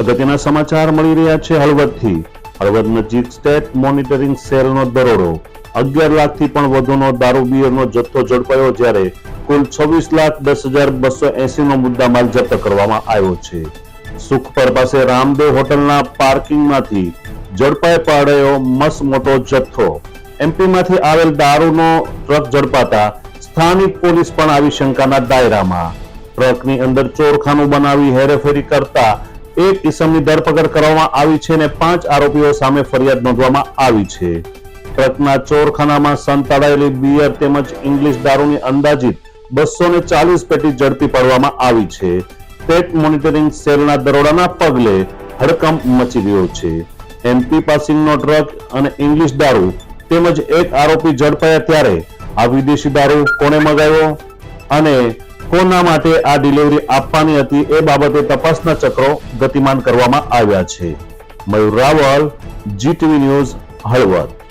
અગત્યના સમાચાર મળી રહ્યા છે હળવદથી. હળવદ નજીક સ્ટેટ મોનિટરિંગ સેલનો દરોડો. અગિયાર લાખથી પણ વધુનો દારૂ બિયરનો જથ્થો ઝડપાયો જ્યારે કુલ છવ્વીસ લાખ દસ હજાર બસો એસીનો મુદ્દામાલ જપ્ત કરવામાં આવ્યો છે. સુખપર પાસે રામદેવ હોટલના પાર્કિંગમાંથી ઝડપાઈ પાડ્યો મસ મોટો જથ્થો. એમપીમાંથી આવેલ દારૂનો ટ્રક ઝડપાતા સ્થાનિક પોલીસ પણ આવી શંકાના દાયરામાં. ટ્રકની અંદર ચોરખાનું બનાવી હેરેફેરી કરતા એક ઇસમની ધરપકડ કરવામાં આવી છે અને પાંચ આરોપીઓ સામે ફરિયાદ નોંધવામાં આવી છે. ટ્રકના ચોરખાનામાં સંતાડાયેલી બિયર તેમજ ઇંગ્લિશ દારૂની અંદાજિત બસો ને ચાલીસ પેટી ઝડપી પાડવામાં આવી છે. સ્ટેટ મોનિટરિંગ સેલના દરોડાના પગલે હડકંપ મચી ગયો છે. એમપી પાસિંગનો ટ્રક અને ઇંગ્લિશ દારૂ તેમજ એક આરોપી ઝડપાયા ત્યારે આ વિદેશી દારૂ કોને મગાવ્યો? અને કોના માટે આ ડિલિવરી આપવાની હતી એ બાબતે તપાસના ચક્રો ગતિમાન કરવામાં આવ્યા છે. Mayur Raval GTV news Halvad.